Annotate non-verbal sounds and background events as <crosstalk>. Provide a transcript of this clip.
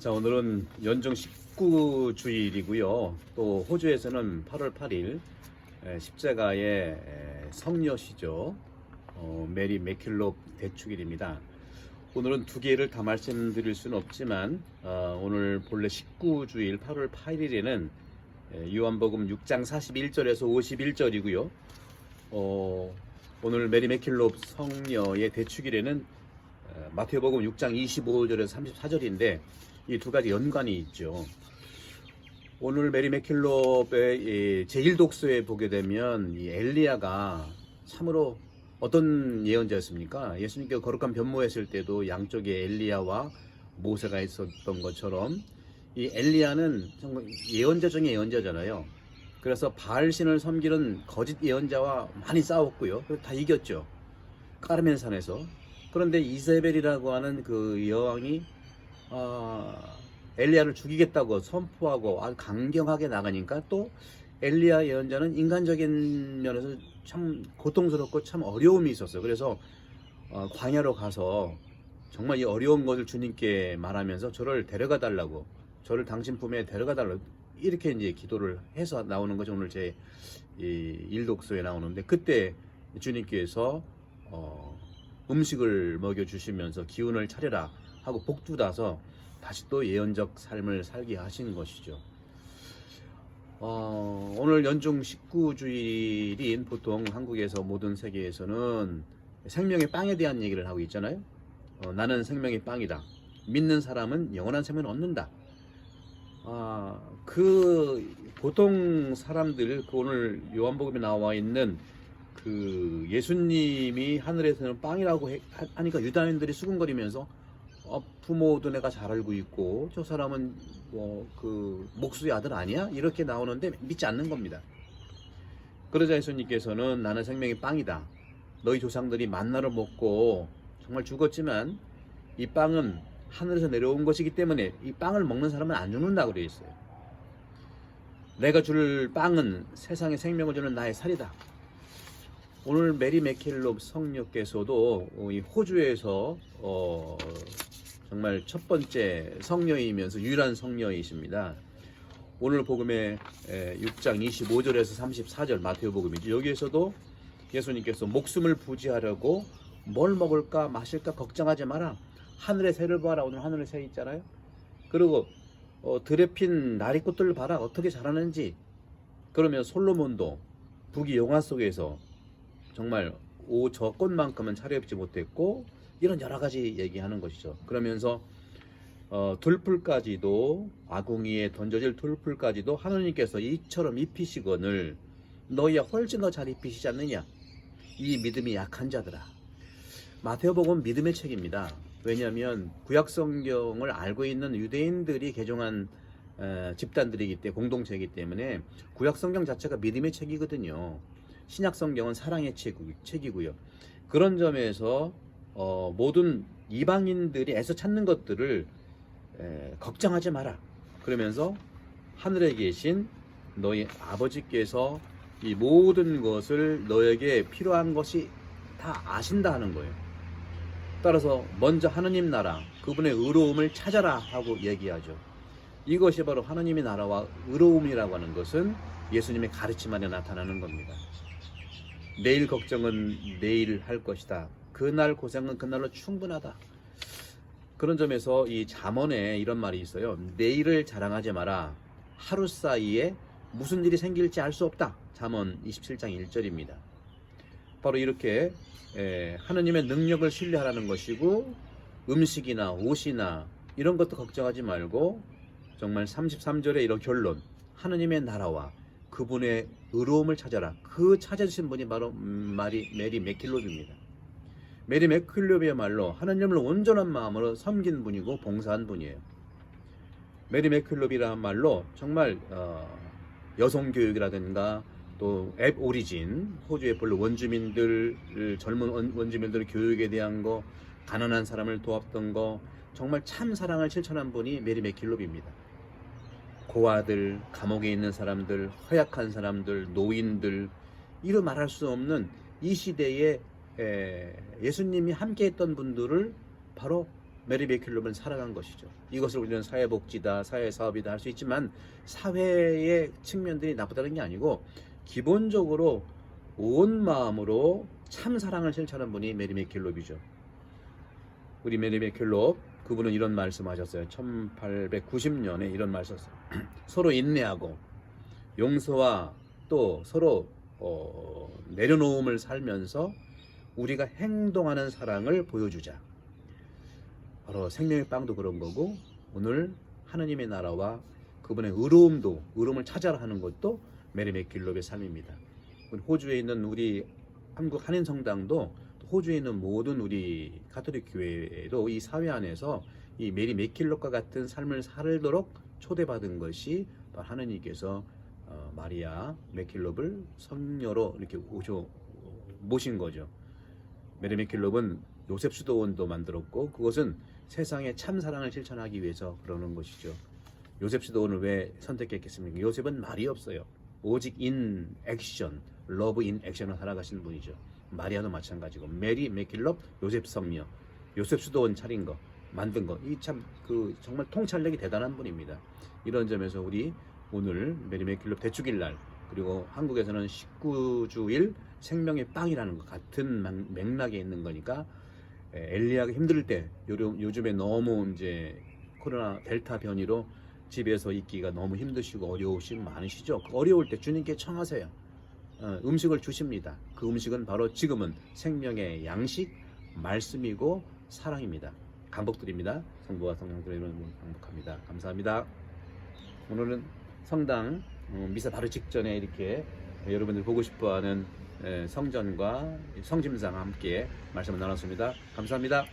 자, 오늘은 연중 19주일이고요. 또 호주에서는 8월 8일 에, 십자가의 에, 성녀시죠. 어, 메리 맥킬롭 대축일입니다. 오늘은 두 개를 다 말씀드릴 수는 없지만 어, 오늘 본래 19주일 8월 8일에는 요한복음 6장 41절에서 51절이고요. 어, 오늘 메리 맥킬롭 성녀의 대축일에는 어, 마태복음 6장 25절에서 34절인데 이 두 가지 연관이 있죠. 오늘 메리 맥킬롭의 이 제1독서에 보게 되면 이 엘리야가 참으로 어떤 예언자였습니까? 예수님께서 거룩한 변모했을 때도 양쪽에 엘리야와 모세가 있었던 것처럼 이 엘리야는 정말 예언자 중에 예언자잖아요. 그래서 바알신을 섬기는 거짓 예언자와 많이 싸웠고요. 다 이겼죠. 까르멘 산에서. 그런데 이세벨이라고 하는 그 여왕이 아, 엘리야를 죽이겠다고 선포하고 아주 강경하게 나가니까 또 엘리야 예언자는 인간적인 면에서 참 고통스럽고 참 어려움이 있었어요. 그래서 어, 광야로 가서 정말 이 어려운 것을 주님께 말하면서 저를 데려가 달라고 저를 당신 품에 데려가 달라고 이렇게 이제 기도를 해서 나오는 거죠. 오늘 제이 일독서에 나오는데 그때 주님께서 어, 음식을 먹여 주시면서 기운을 차려라 하고 복주다서 다시 또 예언적 삶을 살게 하시는 것이죠. 어, 오늘 연중 19주일인 보통 한국에서 모든 세계에서는 생명의 빵에 대한 얘기를 하고 있잖아요. 어, 나는 생명의 빵이다. 믿는 사람은 영원한 생명을 얻는다. 아, 그 보통 사람들 그 오늘 요한복음에 나와 있는 그 예수님이 하늘에서는 빵이라고 해- 하니까 유다인들이 수군거리면서 어, 부모도 내가 잘 알고 있고 저 사람은 뭐 그 목수의 아들 아니야? 이렇게 나오는데 믿지 않는 겁니다. 그러자 예수님께서는 나는 생명의 빵이다. 너희 조상들이 만나를 먹고 정말 죽었지만 이 빵은 하늘에서 내려온 것이기 때문에 이 빵을 먹는 사람은 안 죽는다고 되어 있어요. 내가 줄 빵은 세상에 생명을 주는 나의 살이다. 오늘 메리 맥켈롭 성녀께서도 호주에서 어, 정말 첫 번째 성녀이면서 유일한 성녀이십니다. 오늘 복음의 6장 25절에서 34절 마테오 복음이죠. 여기에서도 예수님께서 목숨을 부지하려고 뭘 먹을까 마실까 걱정하지 마라. 하늘의 새를 봐라. 오늘 하늘의 새 있잖아요. 그리고 어, 들에 핀 나리꽃들 봐라. 어떻게 자라는지. 그러면 솔로몬도 북이 영화 속에서 정말 오저 꽃만큼은 차려입지 못했고 이런 여러 가지 얘기하는 것이죠. 그러면서 어, 돌풀까지도 아궁이에 던져질 돌풀까지도 하느님께서 이처럼 입히시거늘 너희야 훨씬 더 잘 입히시지 않느냐? 이 믿음이 약한 자들아. 마태복음 믿음의 책입니다. 왜냐하면 구약 성경을 알고 있는 유대인들이 개종한 어, 집단들이기 때문에 공동체이기 때문에 구약 성경 자체가 믿음의 책이거든요. 신약 성경은 사랑의 책이- 책이고요. 그런 점에서 어, 모든 이방인들이 애써 찾는 것들을 에, 걱정하지 마라. 그러면서 하늘에 계신 너희 아버지께서 이 모든 것을 너에게 필요한 것이 다 아신다 하는 거예요. 따라서 먼저 하느님 나라, 그분의 의로움을 찾아라 하고 얘기하죠. 이것이 바로 하느님의 나라와 의로움이라고 하는 것은 예수님의 가르침 안에 나타나는 겁니다. 내일 걱정은 내일 할 것이다. 그날 고생은 그날로 충분하다. 그런 점에서 이 잠언에 이런 말이 있어요. 내일을 자랑하지 마라. 하루 사이에 무슨 일이 생길지 알 수 없다. 잠언 27장 1절입니다. 바로 이렇게 에, 하느님의 능력을 신뢰하라는 것이고 음식이나 옷이나 이런 것도 걱정하지 말고 정말 33절에 이런 결론 하느님의 나라와 그분의 의로움을 찾아라. 그 찾아주신 분이 바로 음, 마리 메리 맥킬롭입니다. 메리 맥킬롭이야말로 하느님을 온전한 마음으로 섬긴 분이고 봉사한 분이에요. 메리 맥킬롭이라는 말로 정말 어, 여성 교육이라든가 또 앱 오리진 호주의 본래 원주민들 젊은 원- 원주민들 교육에 대한 거 가난한 사람을 도왔던 거 정말 참 사랑을 실천한 분이 메리 맥킬롭입니다. 고아들, 감옥에 있는 사람들, 허약한 사람들, 노인들 이루 말할 수 없는 이 시대에 에, 예수님이 함께했던 분들을 바로 메리 베킬롭은 살아간 것이죠. 이것을 우리는 사회복지다, 사회사업이다 할 수 있지만 사회의 측면들이 나쁘다는 게 아니고 기본적으로 온 마음으로 참 사랑을 실천한 분이 메리 메킬롭이죠. 우리 메리 메킬롭 그분은 이런 말씀하셨어요. 1890년에 이런 말씀하셨어요. <clears throat> 서로 인내하고 용서와 또 서로 어, 내려놓음을 살면서 우리가 행동하는 사랑을 보여주자. 바로 생명의 빵도 그런 거고 오늘 하느님의 나라와 그분의 의로움도 의로움을 찾아라 하는 것도 메리 맥 길롭의 삶입니다. 호주에 있는 우리 한국 한인 성당도 또 호주에 있는 모든 우리 가톨릭 교회도 이 사회 안에서 이 메리 맥킬롭과 같은 삶을 살도록 초대받은 것이 하느님께서 어, 마리아 맥킬롭을 성녀로 이렇게 오셔 모신 거죠. 메리 맥킬롭은 요셉 수도원도 만들었고 그것은 세상에 참 사랑을 실천하기 위해서 그러는 것이죠. 요셉 수도원을 왜 선택했겠습니까? 요셉은 말이 없어요. 오직 인 액션, 러브 인 액션을 살아가시는 분이죠. 마리아도 마찬가지고 메리 맥킬롭 요셉 성녀 요셉 수도원 차린 거 만든 거 이 참 그 정말 통찰력이 대단한 분입니다. 이런 점에서 우리 오늘 메리 맥킬롭 대축일 날 그리고 한국에서는 19주일 생명의 빵이라는 것 같은 맥- 맥락에 있는 거니까 에, 엘리야가 힘들 때 요즘, 요즘에 너무 이제 코로나 델타 변이로 집에서 있기가 너무 힘드시고 어려우신 많으시죠. 그 어려울 때 주님께 청하세요. 어, 음식을 주십니다. 그 음식은 바로 지금은 생명의 양식, 말씀이고 사랑입니다. 감복드립니다. 성부와 성령들의 이름으로 감복합니다. 감사합니다. 오늘은 성당 어, 미사 바로 직전에 이렇게 여러분들 보고 싶어하는 에, 성전과 성심상 함께 말씀을 나눴습니다. 감사합니다.